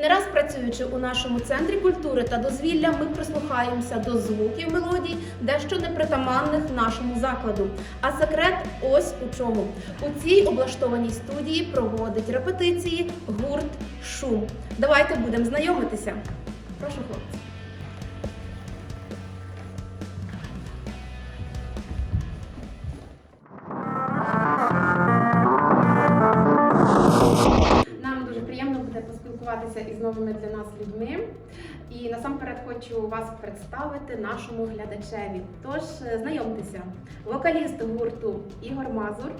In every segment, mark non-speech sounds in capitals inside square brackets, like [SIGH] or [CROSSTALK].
Не раз працюючи у нашому центрі культури та дозвілля, ми прислухаємося до звуків мелодій, дещо непритаманних нашому закладу. А секрет ось у чому. У цій облаштованій студії проводить репетиції гурт Шум. Давайте будемо знайомитися. Прошу, хлопці. Буде поспілкуватися із новими для нас людьми. І насамперед хочу вас представити нашому глядачеві. Тож е, знайомтеся, вокаліст гурту Ігор Мазур,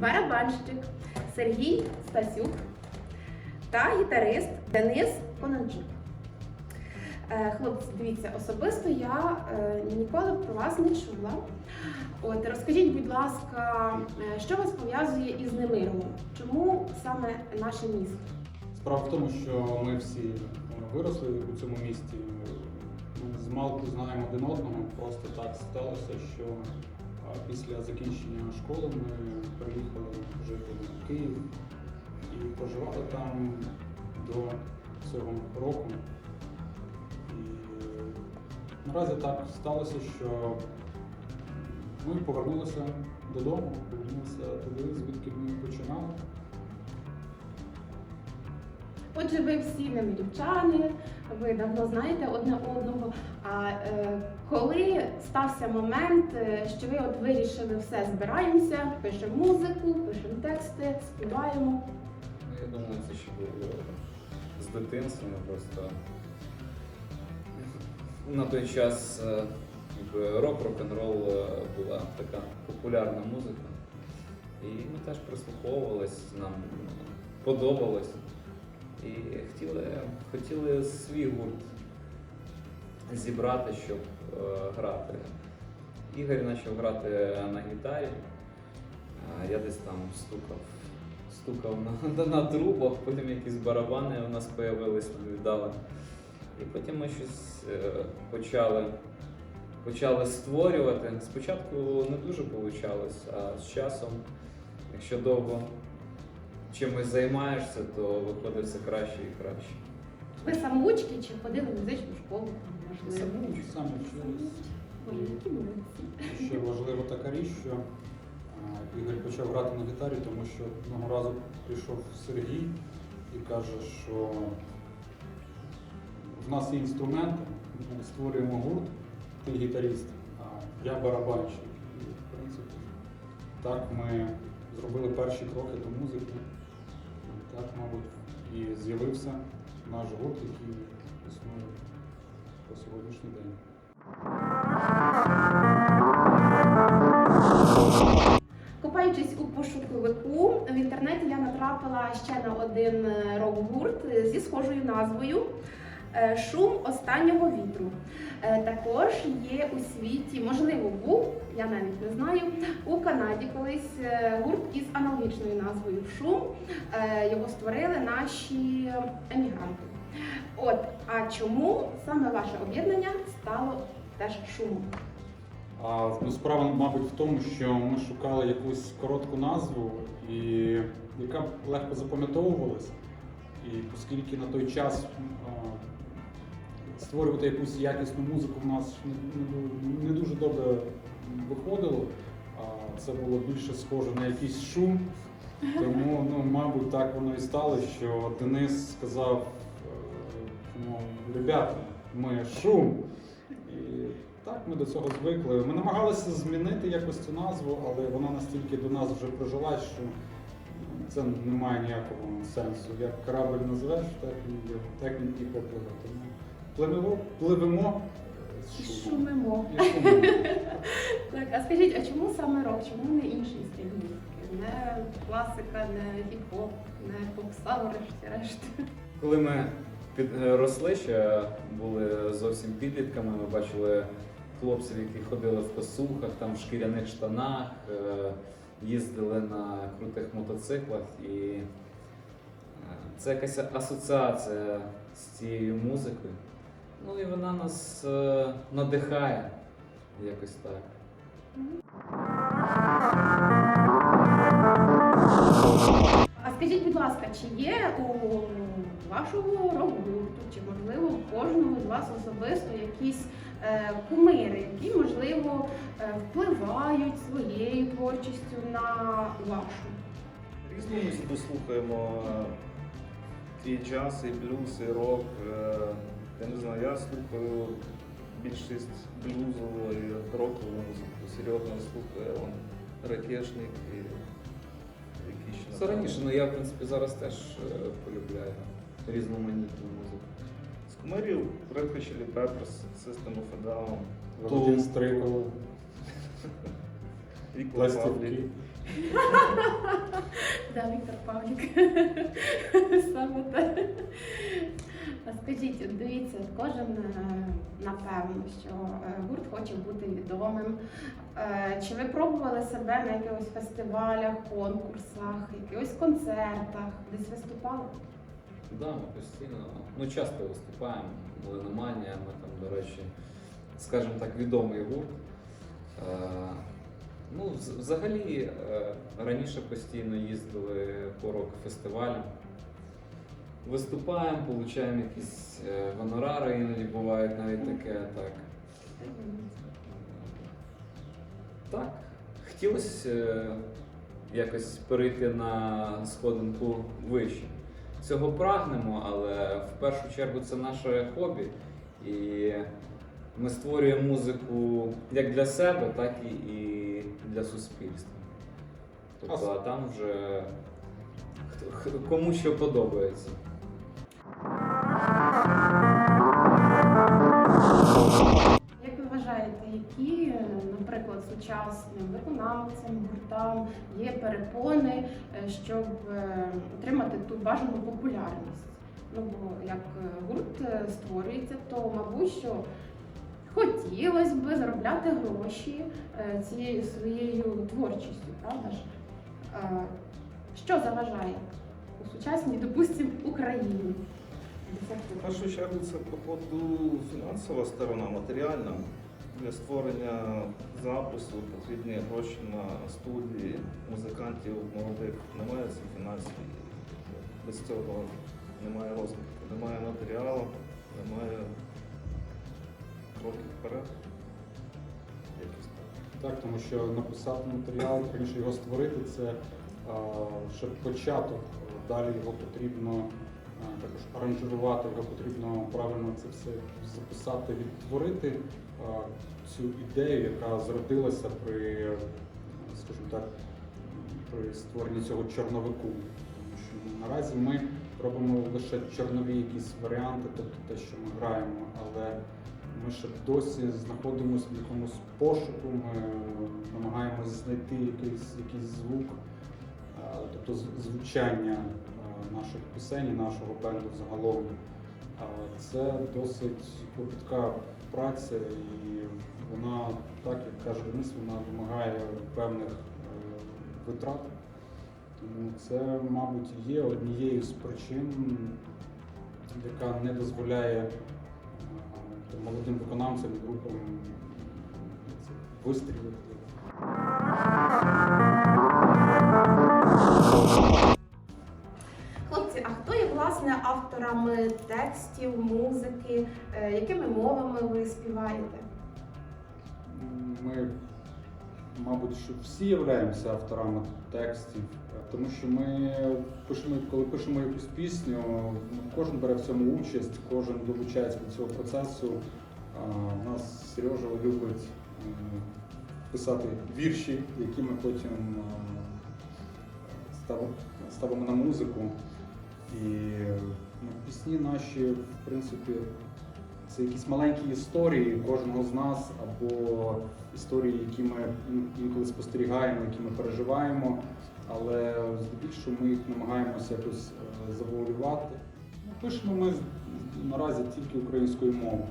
барабанщик Сергій Стасюк та гітарист Денис Конончук. Е, Хлопці, дивіться, особисто я е, ніколи про вас не чула. От розкажіть, будь ласка, що вас пов'язує із Немиром? Чому саме наше місто? Справа в тому, що ми всі е, виросли у цьому місті. З малку знаємо один одного. Просто так сталося, що після закінчення школи ми приїхали жити в Київ і проживали там до цього року. І е, наразі так сталося, що ми повернулися додому, повернулися туди, звідки ми починали. Отже, ви всі немирівчани, ви давно знаєте одне одного. А е, коли стався момент, е, що ви от вирішили все збираємося, пишемо музику, пишемо тексти, співаємо. Ну, я думаю, це ще було з дитинства. Просто на той час е, рок, рок-н-рол е, була така популярна музика. І ми теж прислуховувались, нам подобалось. І хотіли, хотіли свій гурт зібрати, щоб е, грати. Ігор почав грати на гітарі, я десь там стукав, стукав [LAUGHS] на, на трубах, потім якісь барабани у нас з'явились, нам віддали. І потім ми щось е, почали, почали створювати. Спочатку не дуже вийшло, а з часом, якщо довго чимось займаєшся, то виходить все краще і краще. Ви самоучки чи ходили в музичну школу? Можливо. Які молодці. Ще важлива така річ, що а, Ігор почав грати на гітарі, тому що одного разу прийшов Сергій і каже, що в нас є інструменти, ми створюємо гурт, ти гітаріст, а я барабанщик. І, в принципі, так ми зробили перші кроки до музики. Так, мабуть, і з'явився наш гурт, який існує по сьогоднішній день. Копаючись у пошуковику, в інтернеті я натрапила ще на один е, рок-гурт зі схожою назвою е, Шум останнього вітру. Е, Також є у світі, можливо, був, я навіть не знаю, у Канаді колись е, гурт із аналогічною назвою Шум. Е, Його створили наші емігранти. От, а чому саме ваше об'єднання стало теж шумом? А ну, справа, мабуть, в тому, що ми шукали якусь коротку назву, і яка б легко запам'ятовувалась. І оскільки на той час створювати якусь якісну музику в нас не, дуже добре виходило, це було більше схоже на якийсь шум. Тому, ну, мабуть, так воно і стало, що Денис сказав, ну, ребята, ми шум. І так ми до цього звикли. Ми намагалися змінити якось цю назву, але вона настільки до нас вже прижилась, що це не має ніякого сенсу. Як корабль назвеш, так і так він і попливе. Пливемо, пливемо е, з. Шумимо. І шумимо. [LAUGHS] Так, а скажіть, а чому саме рок? Чому не інший стиль музики? Не класика, не хіп-хоп, не попса, врешті-решт. Коли ми підросли, ще були зовсім підлітками, ми бачили хлопців, які ходили в косухах, там в шкіряних штанах, е, їздили на крутих мотоциклах. І е, це якась асоціація з цією музикою. Ну і вона нас е, надихає якось так. А скажіть, будь ласка, чи є у вашого рок-гурту, чи можливо у кожного з вас особисто якісь е, кумири, які можливо е, впливають своєю творчістю на вашу? Різну музику слухаємо. І джаз, і блюз, і рок. Е, Я не знаю, я слухаю більшість блюзову і рокову музику. Серйозно слухаю он ракешник і які ще Це раніше, ну я в принципі зараз теж е, полюбляю різноманітну музику. З кумирів Red Hot Chili Peppers, System of a Down, Валентин Стрикало, Віктор Пластівки. Павлік. [LAUGHS] Да, Віктор Павлік. [LAUGHS] Саме те. Скажіть, дивіться, кожен е, напевно, що е, гурт хоче бути відомим. Е, Чи ви пробували себе на якихось фестивалях, конкурсах, якихось концертах, десь виступали? Да, ми постійно, ну часто виступаємо, Леноманія, ми там, до речі, скажімо так, відомий гурт. Ну, взагалі, раніше постійно їздили по рок-фестивалям. Виступаємо, отримуємо якісь е, гонорари, іноді бувають навіть таке, так. Так, хотілося е, якось перейти на сходинку вище. Цього прагнемо, але в першу чергу це наше хобі. І ми створюємо музику як для себе, так і, для суспільства. Тобто, а там вже кому що подобається. Як ви вважаєте, які, наприклад, сучасним виконавцям, гуртам є перепони, е, щоб е, отримати ту бажану популярність? Ну бо як е, гурт створюється, то мабуть, що хотілося б заробляти гроші цією своєю творчістю, правда ж? Що заважає у сучасній, допустимо, Україні? В першу чергу це походу фінансова сторона, матеріальна. Для створення запису потрібні гроші на студії музикантів молодих. Немає фінансів. Без цього немає розвитку, немає матеріалу, немає кроків вперед. Так. Тому що написати матеріал, раніше його створити, це а, ще початок. Далі його потрібно також аранжувати, його потрібно правильно це все записати, відтворити цю ідею, яка зродилася при, скажімо так, при створенні цього чорновику. Тому що наразі ми робимо лише чорнові якісь варіанти, тобто те, що ми граємо, але ми ще досі знаходимося в якомусь пошуку, ми намагаємось знайти якийсь, якийсь звук, тобто звучання наших пісень, і нашого бенду загалом. Це досить клопітка праця, і вона, так як каже Денис, вона вимагає певних е, витрат. Тому це, мабуть, є однією з причин, яка не дозволяє е, молодим виконавцям і групам вистрілити. Авторами текстів, музики? Е, Якими мовами ви співаєте? Ми, мабуть, що всі являємося авторами текстів, е, тому що ми пишемо, коли пишемо якусь пісню, ну, кожен бере в цьому участь, кожен долучається до цього процесу. У нас Сережа любить писати вірші, які ми потім е, ставимо, на музику. І пісні наші, в принципі, це якісь маленькі історії кожного з нас, або історії, які ми інколи спостерігаємо, які ми переживаємо, але здебільшого ми їх намагаємося якось е, завуалювати. Ну, Пишемо ми наразі тільки українською мовою.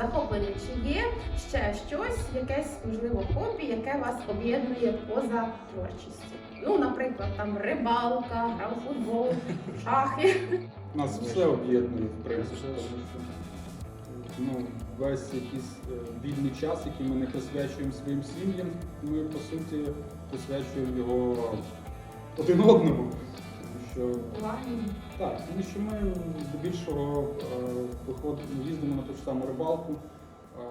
Захоплення. Чи є ще щось, якесь можливо хобі, яке вас об'єднує поза творчістю? Ну, наприклад, там рибалка, гра у футбол, [LAUGHS] шахи. Нас все об'єднує, в принципі. Ну, весь якийсь е, вільний час, який ми не присвячуємо своїм сім'ям, ми по суті присвячуємо його один одному. Тому так, тому що ми здебільшого е, виходимо, їздимо на ту ж саму рибалку, е,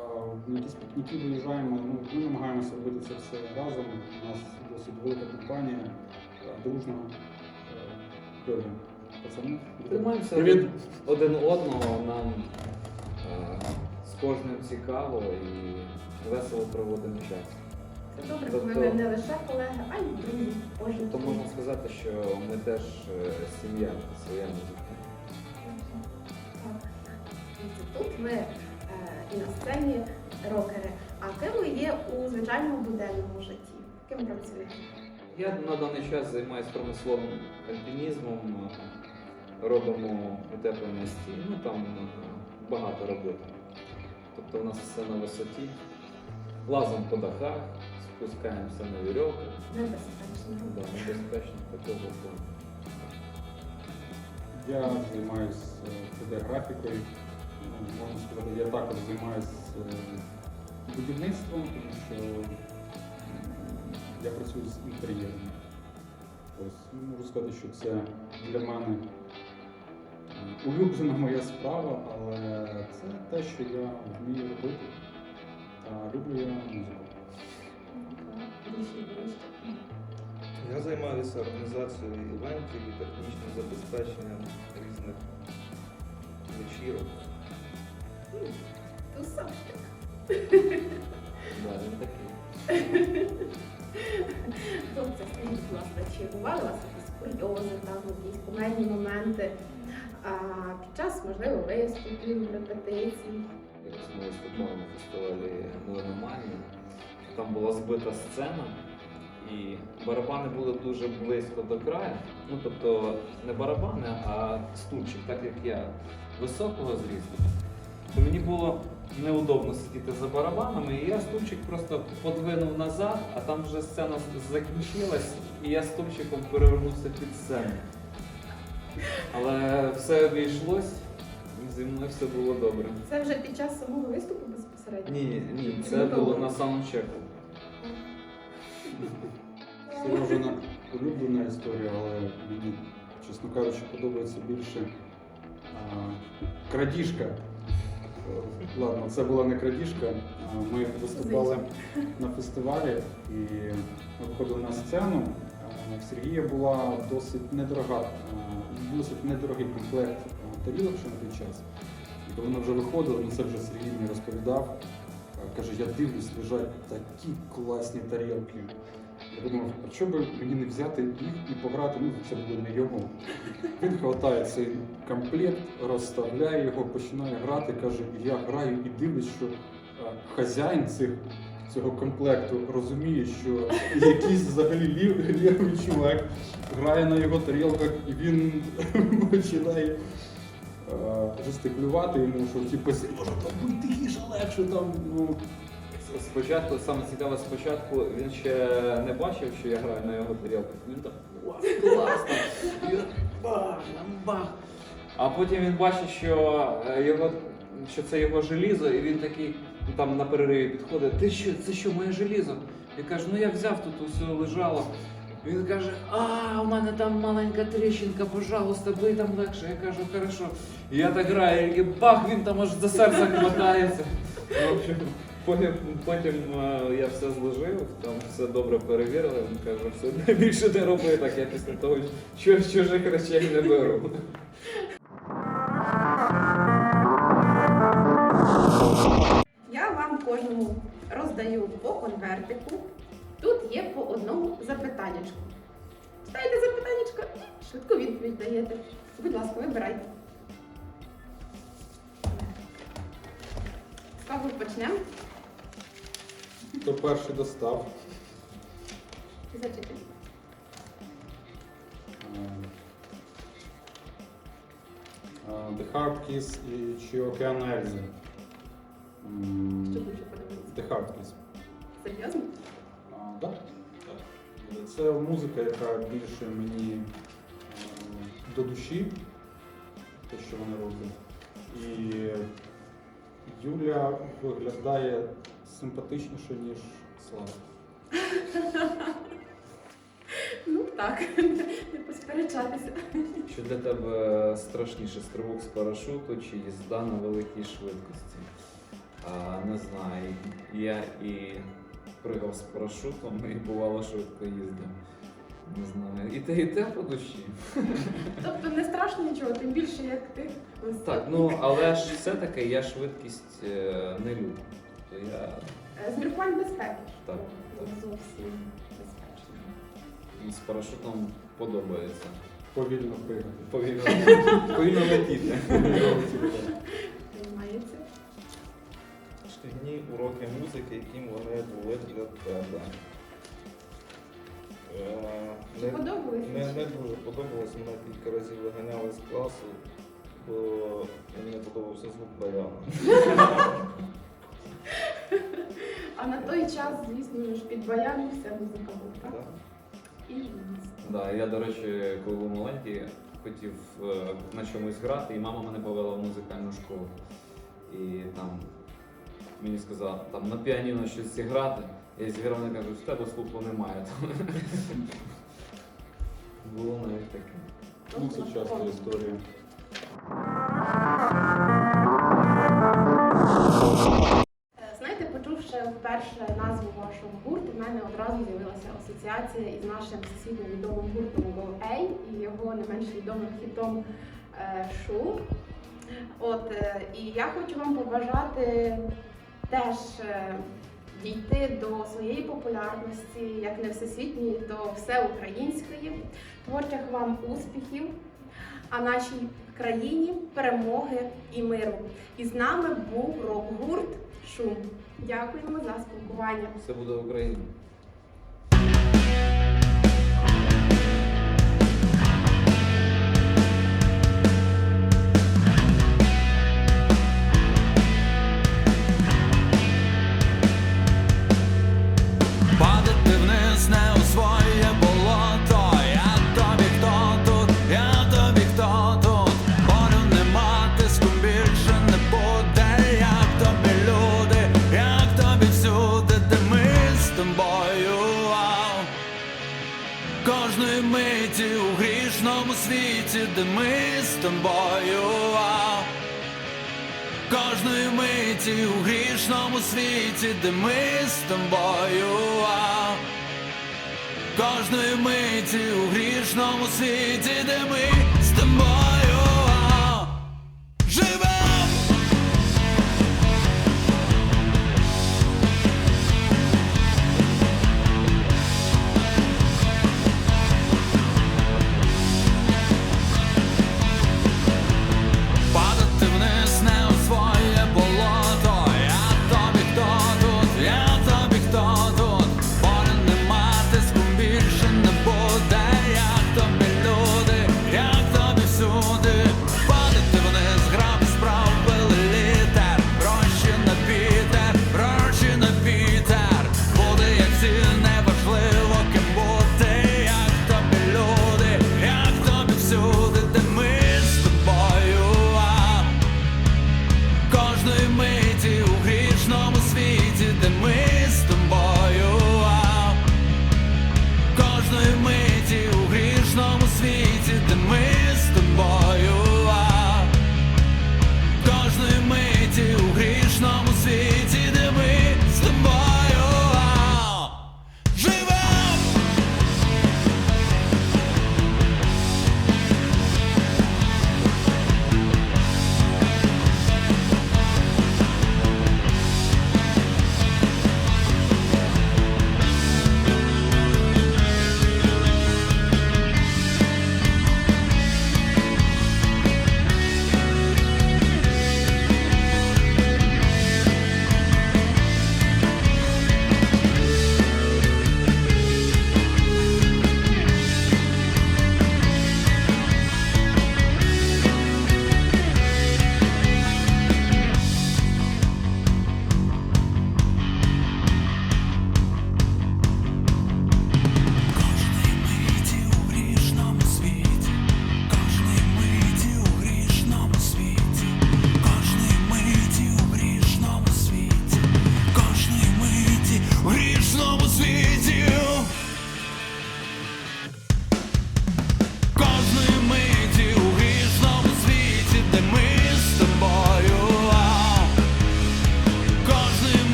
на якісь пікніки виїжджаємо. Ну, ми намагаємося робити це все разом. У нас досить велика компанія, е, дружна. Е, пацани. Тримаємося Привіт. один одного, нам е, з кожним цікаво і весело проводимо час. Це добре, Тобто- коли ви не лише колеги, а й друзі. Кожен То можна сказати, що ми теж е, сім'я, своя музика. Дивіться, Тут ви е, і на сцені рокери. А ким ви є у звичайному буденному житті? Ким працюєте? Я на даний час займаюся промисловим альпінізмом, е, робимо утеплення стін, ну там е, багато роботи. Тобто у нас все на висоті, лазимо по дахах, спускаємося на вірьовку. Небезпечно. Да, небезпечно такого плану. Я займаюся 3D-графікою. Ну, Можна сказати, я також займаюся будівництвом, тому що я працюю з інтер'єром. Ось, ну, можу сказати, що це для мене е, улюблена моя справа, але це те, що я вмію робити. Та люблю я музику. Я займаюся організацією івентів і технічним забезпеченням різних вечірок. Тусовщик. Да, він такий. Хлопці, скажіть, будь ласка, чи бували у вас якісь курйози, там, якісь кумедні моменти а, під час, можливо, виступів, репетицій? Якось ми виступали на фестивалі Меланоманія. Там була збита сцена, і барабани були дуже близько до краю. Ну тобто не барабани, а стульчик, так як я високого зрісту. То мені було неудобно сидіти за барабанами, і я стульчик просто подвинув назад, а там вже сцена закінчилась, і я стульчиком перевернувся під сцену. Але все обійшлось, зі мною все було добре. Це вже під час самого виступу безпосередньо? Ні, ні, це було на саундчеку. Сережина улюблена історія, але мені, чесно кажучи, подобається більше а, крадіжка. Ладно, це була не крадіжка. Ми виступали на фестивалі і ми виходили на сцену. В Сергія була досить недорога, досить недорогий комплект тарілок ще на той час. І коли ми вже виходили, ну це вже Сергій мені розповідав. Каже, я дивлюсь, лежать такі класні тарілки. Я думав, а чого би мені не взяти їх і пограти, ну це було не йому. Він хватає цей комплект, розставляє його, починає грати, каже, я граю і дивлюсь, що хазяїн цих, цього комплекту розуміє, що якийсь взагалі лівий чувак грає на його тарілках, і він [LAUGHS] починає жестикулювати йому, що типу, Сережа, там будь тихіше, легше там. Ну, Спочатку, саме цікаве, спочатку він ще не бачив, що я граю на його тарілках. Він так вау, класно! Бах, бах. А потім він бачить, що е, його що це його желізо, і він такий ну, там на перериві підходить. Ти що, це що, моє желізо? Я кажу, ну я взяв тут усе лежало. Він каже, а у мене там маленька тріщинка, пожалуйста, бий там легше. Я кажу, хорошо. І я так граю, і бах, він там аж за серце хватається. В общем, потім, потім е, я все зложив, там все добре перевірили. Він каже, все [LAUGHS] більше не роби так, я після того що з чужих речей не беру. Я вам кожному роздаю по конвертику. Є по одному запитаннячку. Читаєте запитаннячко і швидко відповідь даєте. Будь ласка, вибирайте. З кого почнемо? хто перший достав. Зачекай. Е, The Hard Kiss і чи Океан Ельзи. Що хочу подивитися? The Hard Kiss. Серйозно? А, Так. так. Це музика, яка більше мені е, до душі, те, що вони роблять. І Юля виглядає симпатичніше, ніж Слава. [LAUGHS] Ну так, [LAUGHS] не посперечатися. Що для тебе страшніше стрибок з парашуту чи їзда на великій швидкості? А, не знаю. Я і пригав з парашутом, і бувало швидко їздив. Не знаю. І те, і те по душі. Тобто не страшно нічого, тим більше як ти. Так, ну але ж все-таки я швидкість е, не люблю. То я Е, З міркувань безпеки. Так, Не зовсім безпечно. з парашутом подобається. Повільно пригати. Повільно, повільно летіти. Уроки музики, яким вони були для тебе. Е, Не, не, не дуже подобалось, мене кілька разів виганяли з класу, бо мені не подобався звук баяна. А на той час, звісно ж, під баяном вся музика була, так? Так. І. Да, я, до речі, коли був маленький, хотів е, на чомусь грати, і мама мене повела в музикальну школу. І там мені сказала, там на піаніно щось зіграти. Я зіграв, вона каже, в тебе слуху немає. [LAUGHS] Було навіть таке. Ну, це часто історія. Знаєте, почувши вперше назву вашого гурту, в мене одразу з'явилася асоціація із нашим всесвітньо відомим гуртом Go і його не менш відомим хітом е, Шу. От, е, і я хочу вам побажати теж е, дійти до своєї популярності, як не всесвітньої, то всеукраїнської. Творчих вам успіхів, а нашій країні перемоги і миру. І з нами був рок-гурт Шум. Дякуємо за спілкування. Все буде Україна. Світі, де ми з тобою. Кожної миті у грішному світі, де ми з тобою. Кожної миті у грішному світі, де ми